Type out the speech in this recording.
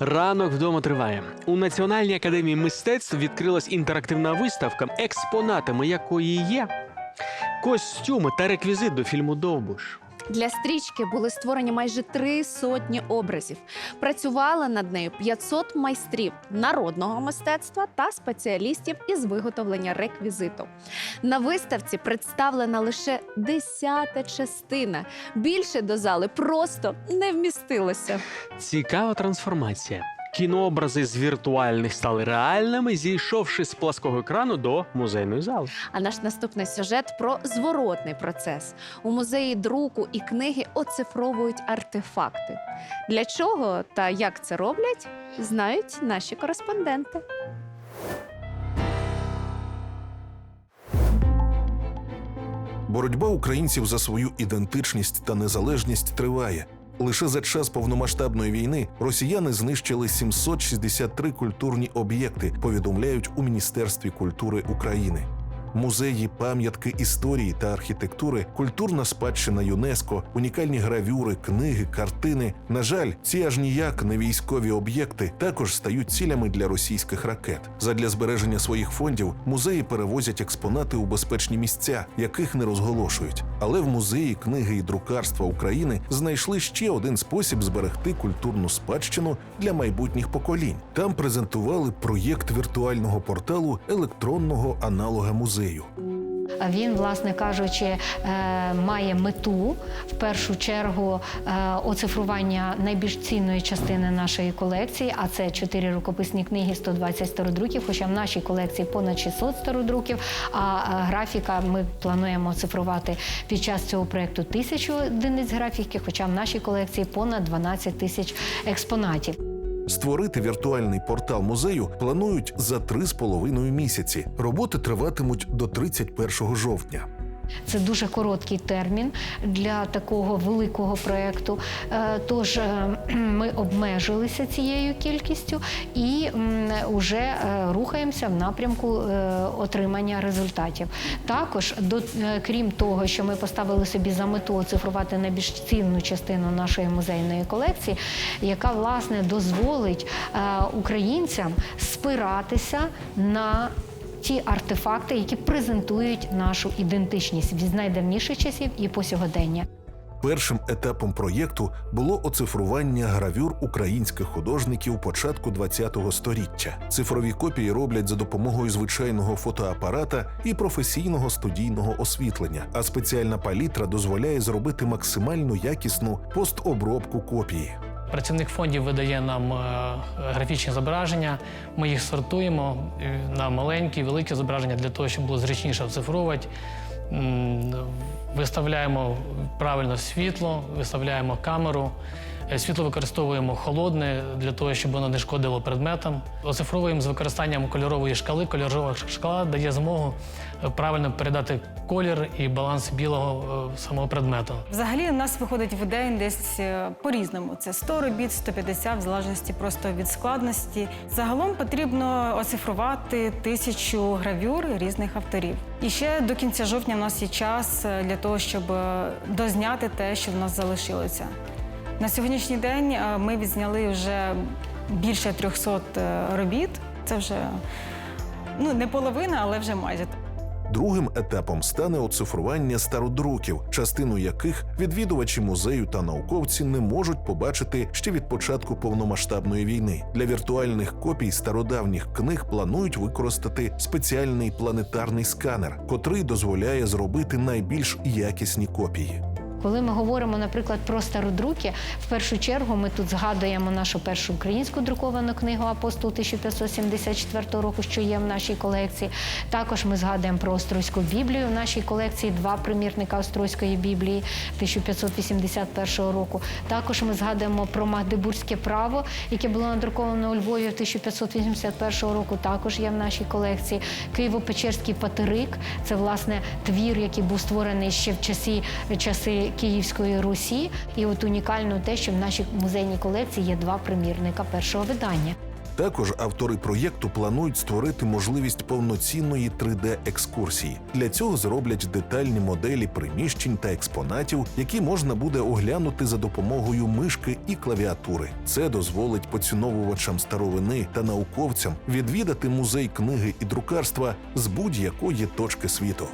Ранок вдома триває. У Національній академії мистецтв відкрилась інтерактивна виставка, експонатами якої є костюми та реквізит до фільму Довбуш. Для стрічки були створені майже три сотні образів. Працювали над нею 500 майстрів народного мистецтва та спеціалістів із виготовлення реквізиту. На виставці представлена лише десята частина. Більше до зали просто не вмістилося. Цікава трансформація. Кінообрази з віртуальних стали реальними, зійшовши з плаского екрану до музейної зали. А наш наступний сюжет про зворотний процес. У музеї друку і книги оцифровують артефакти. Для чого та як це роблять, знають наші кореспонденти. Боротьба українців за свою ідентичність та незалежність триває. Лише за час повномасштабної війни росіяни знищили 763 культурні об'єкти, повідомляють у Міністерстві культури України. Музеї, пам'ятки історії та архітектури, культурна спадщина ЮНЕСКО, унікальні гравюри, книги, картини. На жаль, ці аж ніяк не військові об'єкти також стають цілями для російських ракет. Задля збереження своїх фондів музеї перевозять експонати у безпечні місця, яких не розголошують. Але в музеї книги і друкарства України знайшли ще один спосіб зберегти культурну спадщину для майбутніх поколінь. Там презентували проєкт віртуального порталу електронного аналога музею. А Він, власне кажучи, е, має мету в першу чергу е, оцифрування найбільш цінної частини нашої колекції, а це 4 рукописні книги, 120 стародруків. Хоча в нашій колекції понад 600 стародруків. А е, графіка ми плануємо оцифрувати під час цього проекту тисячу одиниць графіки, хоча в нашій колекції понад 12 тисяч експонатів. Створити віртуальний портал музею планують за три з половиною місяці. Роботи триватимуть до 31 жовтня. Це дуже короткий термін для такого великого проєкту. Е, Тож е, ми обмежилися цією кількістю і вже рухаємося в напрямку е, отримання результатів. Також, до, е, крім того, що ми поставили собі за мету оцифрувати найбільш цінну частину нашої музейної колекції, яка власне дозволить е, українцям спиратися на ті артефакти, які презентують нашу ідентичність від найдавніших часів і по сьогодення. Першим етапом проєкту було оцифрування гравюр українських художників початку ХХ століття. Цифрові копії роблять за допомогою звичайного фотоапарата і професійного студійного освітлення. А спеціальна палітра дозволяє зробити максимально якісну постобробку копії. Працівник фондів видає нам е, графічні зображення. Ми їх сортуємо е, на маленькі, великі зображення для того, щоб було зручніше оцифровувати. Виставляємо правильно світло, виставляємо камеру. Е, Світло використовуємо холодне для того, щоб воно не шкодило предметам. Оцифровуємо з використанням кольорової шкали. Кольорова шкала дає змогу е, правильно передати колір і баланс білого е, самого предмету. Взагалі у нас виходить в день десь по-різному. Це 100 робіт, 150, в залежності просто від складності. Загалом потрібно оцифрувати тисячу гравюр різних авторів. І ще до кінця жовтня в нас є час для того, щоб дозняти те, що в нас залишилося. На сьогоднішній день е, ми відзняли вже більше 300 е, робіт. Це вже ну, не половина, але вже майже. Другим етапом стане оцифрування стародруків, частину яких відвідувачі музею та науковці не можуть побачити ще від початку повномасштабної війни. Для віртуальних копій стародавніх книг планують використати спеціальний планетарний сканер, котрий дозволяє зробити найбільш якісні копії. Коли ми говоримо, наприклад, про стародруки, в першу чергу ми тут згадуємо нашу першу українську друковану книгу Апостол 1574 року, що є в нашій колекції. Також ми згадуємо про Острозьку Біблію в нашій колекції, два примірника Острозької Біблії 1581 року. Також ми згадуємо про Магдебурзьке право, яке було надруковано у Львові 1581 року. Також є в нашій колекції. Києво-Печерський патерик це власне твір, який був створений ще в часі часи Київської Русі. І от унікально те, що в нашій музейній колекції є два примірника першого видання. Також автори проєкту планують створити можливість повноцінної 3D-екскурсії. Для цього зроблять детальні моделі приміщень та експонатів, які можна буде оглянути за допомогою мишки і клавіатури. Це дозволить поціновувачам старовини та науковцям відвідати музей книги і друкарства з будь-якої точки світу.